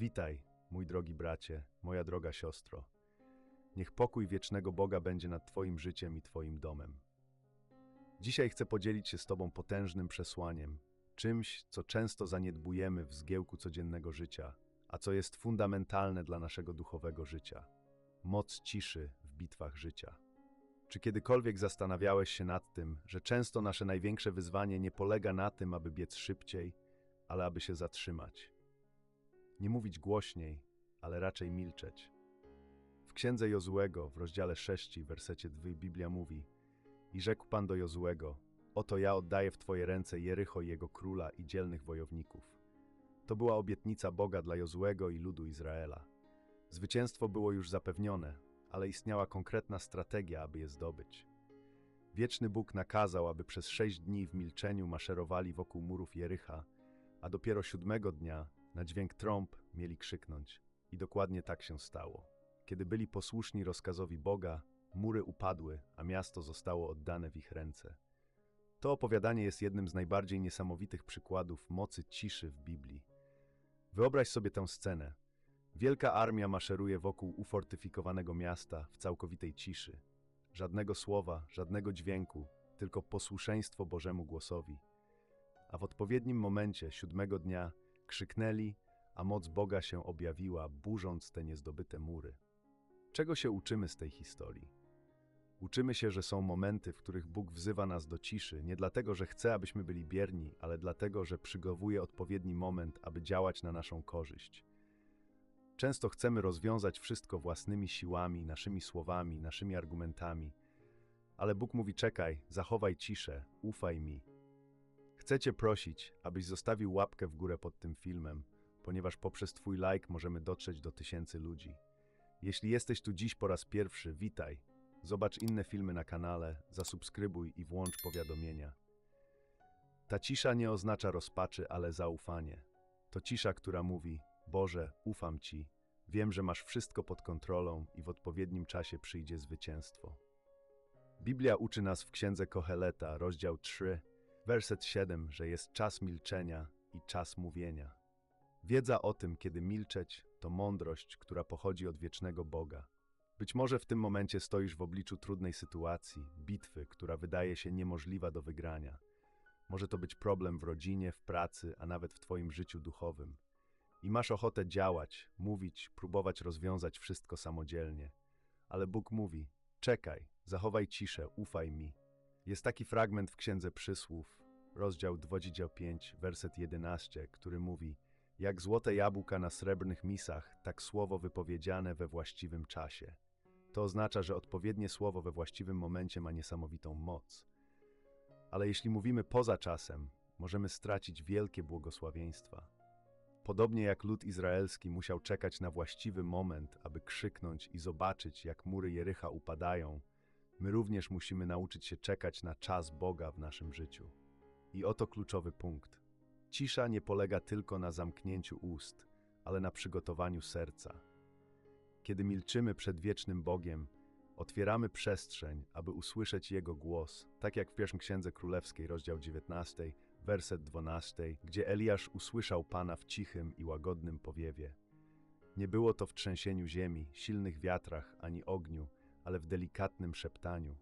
Witaj, mój drogi bracie, moja droga siostro. Niech pokój wiecznego Boga będzie nad Twoim życiem i Twoim domem. Dzisiaj chcę podzielić się z Tobą potężnym przesłaniem, czymś, co często zaniedbujemy w zgiełku codziennego życia, a co jest fundamentalne dla naszego duchowego życia moc ciszy w bitwach życia. Czy kiedykolwiek zastanawiałeś się nad tym, że często nasze największe wyzwanie nie polega na tym, aby biec szybciej, ale aby się zatrzymać? Nie mówić głośniej, ale raczej milczeć. W księdze Jozuego w rozdziale 6, wersecie 2 Biblia mówi: I rzekł Pan do Jozuego: Oto ja oddaję w Twoje ręce Jericho i jego króla i dzielnych wojowników. To była obietnica Boga dla Jozuego i ludu Izraela. Zwycięstwo było już zapewnione, ale istniała konkretna strategia, aby je zdobyć. Wieczny Bóg nakazał, aby przez sześć dni w milczeniu maszerowali wokół murów Jericha, a dopiero siódmego dnia, na dźwięk trąb, mieli krzyknąć. I dokładnie tak się stało. Kiedy byli posłuszni rozkazowi Boga, mury upadły, a miasto zostało oddane w ich ręce. To opowiadanie jest jednym z najbardziej niesamowitych przykładów mocy ciszy w Biblii. Wyobraź sobie tę scenę. Wielka armia maszeruje wokół ufortyfikowanego miasta w całkowitej ciszy. Żadnego słowa, żadnego dźwięku, tylko posłuszeństwo Bożemu głosowi. A w odpowiednim momencie, siódmego dnia, krzyknęli, a moc Boga się objawiła, burząc te niezdobyte mury. Czego się uczymy z tej historii? Uczymy się, że są momenty, w których Bóg wzywa nas do ciszy, nie dlatego, że chce, abyśmy byli bierni, ale dlatego, że przygotowuje odpowiedni moment, aby działać na naszą korzyść. Często chcemy rozwiązać wszystko własnymi siłami, naszymi słowami, naszymi argumentami, ale Bóg mówi: czekaj, zachowaj ciszę, ufaj mi. Chcę Cię prosić, abyś zostawił łapkę w górę pod tym filmem, ponieważ poprzez Twój like możemy dotrzeć do tysięcy ludzi. Jeśli jesteś tu dziś po raz pierwszy, witaj. Zobacz inne filmy na kanale, zasubskrybuj i włącz powiadomienia. Ta cisza nie oznacza rozpaczy, ale zaufanie. To cisza, która mówi: Boże, ufam Ci, wiem, że masz wszystko pod kontrolą i w odpowiednim czasie przyjdzie zwycięstwo. Biblia uczy nas w księdze Koheleta, rozdział 3, werset 7, że jest czas milczenia i czas mówienia. Wiedza o tym, kiedy milczeć, to mądrość, która pochodzi od wiecznego Boga. Być może w tym momencie stoisz w obliczu trudnej sytuacji, bitwy, która wydaje się niemożliwa do wygrania. Może to być problem w rodzinie, w pracy, a nawet w Twoim życiu duchowym. I masz ochotę działać, mówić, próbować rozwiązać wszystko samodzielnie. Ale Bóg mówi: czekaj, zachowaj ciszę, ufaj mi. Jest taki fragment w Księdze Przysłów, rozdział 25, werset 11, który mówi: Jak złote jabłka na srebrnych misach, tak słowo wypowiedziane we właściwym czasie. To oznacza, że odpowiednie słowo we właściwym momencie ma niesamowitą moc. Ale jeśli mówimy poza czasem, możemy stracić wielkie błogosławieństwa. Podobnie jak lud izraelski musiał czekać na właściwy moment, aby krzyknąć i zobaczyć, jak mury Jericha upadają, my również musimy nauczyć się czekać na czas Boga w naszym życiu. I oto kluczowy punkt. Cisza nie polega tylko na zamknięciu ust, ale na przygotowaniu serca. Kiedy milczymy przed wiecznym Bogiem, otwieramy przestrzeń, aby usłyszeć Jego głos, tak jak w pierwszym Księdze Królewskiej, rozdział 19, werset 12, gdzie Eliasz usłyszał Pana w cichym i łagodnym powiewie. Nie było to w trzęsieniu ziemi, silnych wiatrach ani ogniu, ale w delikatnym szeptaniu.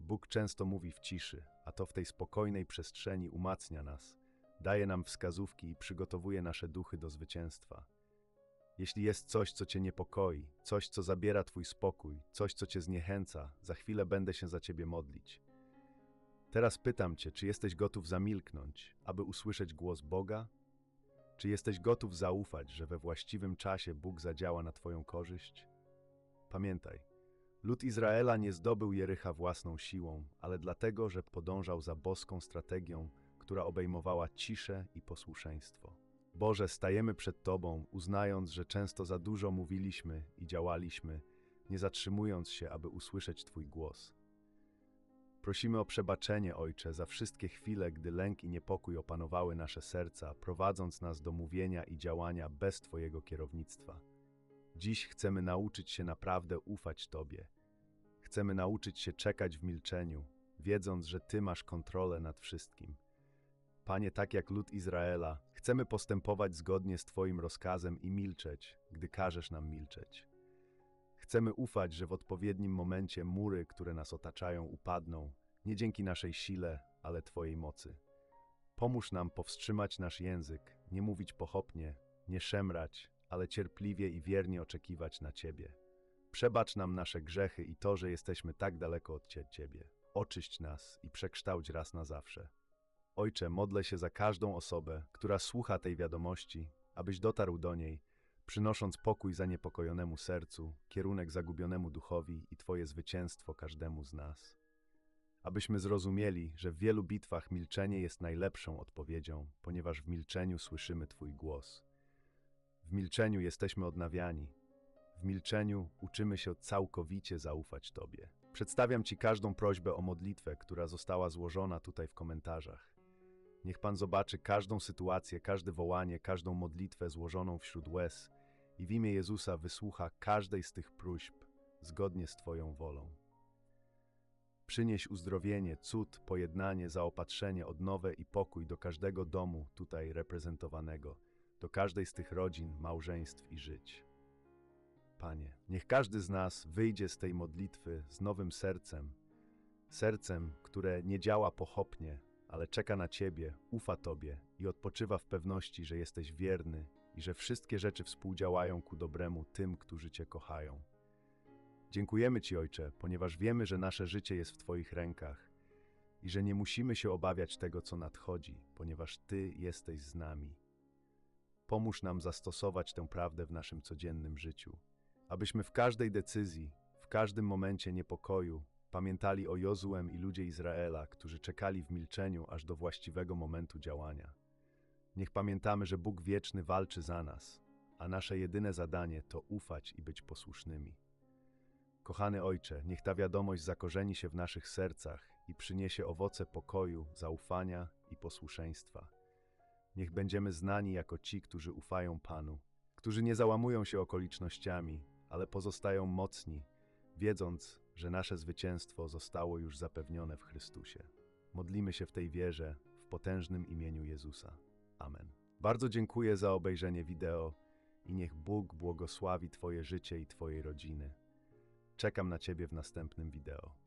Bóg często mówi w ciszy, a to w tej spokojnej przestrzeni umacnia nas, daje nam wskazówki i przygotowuje nasze duchy do zwycięstwa. Jeśli jest coś, co cię niepokoi, coś, co zabiera twój spokój, coś, co cię zniechęca, za chwilę będę się za ciebie modlić. Teraz pytam cię, czy jesteś gotów zamilknąć, aby usłyszeć głos Boga? Czy jesteś gotów zaufać, że we właściwym czasie Bóg zadziała na twoją korzyść? Pamiętaj, lud Izraela nie zdobył Jericha własną siłą, ale dlatego, że podążał za boską strategią, która obejmowała ciszę i posłuszeństwo. Boże, stajemy przed Tobą, uznając, że często za dużo mówiliśmy i działaliśmy, nie zatrzymując się, aby usłyszeć Twój głos. Prosimy o przebaczenie, Ojcze, za wszystkie chwile, gdy lęk i niepokój opanowały nasze serca, prowadząc nas do mówienia i działania bez Twojego kierownictwa. Dziś chcemy nauczyć się naprawdę ufać Tobie. Chcemy nauczyć się czekać w milczeniu, wiedząc, że Ty masz kontrolę nad wszystkim. Panie, tak jak lud Izraela, Chcemy postępować zgodnie z Twoim rozkazem i milczeć, gdy każesz nam milczeć. Chcemy ufać, że w odpowiednim momencie mury, które nas otaczają, upadną, nie dzięki naszej sile, ale Twojej mocy. Pomóż nam powstrzymać nasz język, nie mówić pochopnie, nie szemrać, ale cierpliwie i wiernie oczekiwać na Ciebie. Przebacz nam nasze grzechy i to, że jesteśmy tak daleko od Cie- Ciebie. Oczyść nas i przekształć raz na zawsze. Ojcze, modlę się za każdą osobę, która słucha tej wiadomości, abyś dotarł do niej, przynosząc pokój zaniepokojonemu sercu, kierunek zagubionemu duchowi i Twoje zwycięstwo każdemu z nas. Abyśmy zrozumieli, że w wielu bitwach milczenie jest najlepszą odpowiedzią, ponieważ w milczeniu słyszymy Twój głos. W milczeniu jesteśmy odnawiani. W milczeniu uczymy się całkowicie zaufać Tobie. Przedstawiam Ci każdą prośbę o modlitwę, która została złożona tutaj w komentarzach. Niech Pan zobaczy każdą sytuację, każde wołanie, każdą modlitwę złożoną wśród łez i w imię Jezusa wysłucha każdej z tych próśb zgodnie z Twoją wolą. Przynieś uzdrowienie, cud, pojednanie, zaopatrzenie, odnowę i pokój do każdego domu tutaj reprezentowanego, do każdej z tych rodzin, małżeństw i żyć. Panie, niech każdy z nas wyjdzie z tej modlitwy z nowym sercem, sercem, które nie działa pochopnie, ale czeka na Ciebie, ufa Tobie i odpoczywa w pewności, że jesteś wierny i że wszystkie rzeczy współdziałają ku dobremu tym, którzy Cię kochają. Dziękujemy Ci, Ojcze, ponieważ wiemy, że nasze życie jest w Twoich rękach i że nie musimy się obawiać tego, co nadchodzi, ponieważ Ty jesteś z nami. Pomóż nam zastosować tę prawdę w naszym codziennym życiu, abyśmy w każdej decyzji, w każdym momencie niepokoju pamiętali o Jozuem i ludzie Izraela, którzy czekali w milczeniu aż do właściwego momentu działania. Niech pamiętamy, że Bóg wieczny walczy za nas, a nasze jedyne zadanie to ufać i być posłusznymi. Kochany Ojcze, niech ta wiadomość zakorzeni się w naszych sercach i przyniesie owoce pokoju, zaufania i posłuszeństwa. Niech będziemy znani jako ci, którzy ufają Panu, którzy nie załamują się okolicznościami, ale pozostają mocni, wiedząc, że nasze zwycięstwo zostało już zapewnione w Chrystusie. Modlimy się w tej wierze w potężnym imieniu Jezusa. Amen. Bardzo dziękuję za obejrzenie wideo i niech Bóg błogosławi Twoje życie i Twojej rodziny. Czekam na Ciebie w następnym wideo.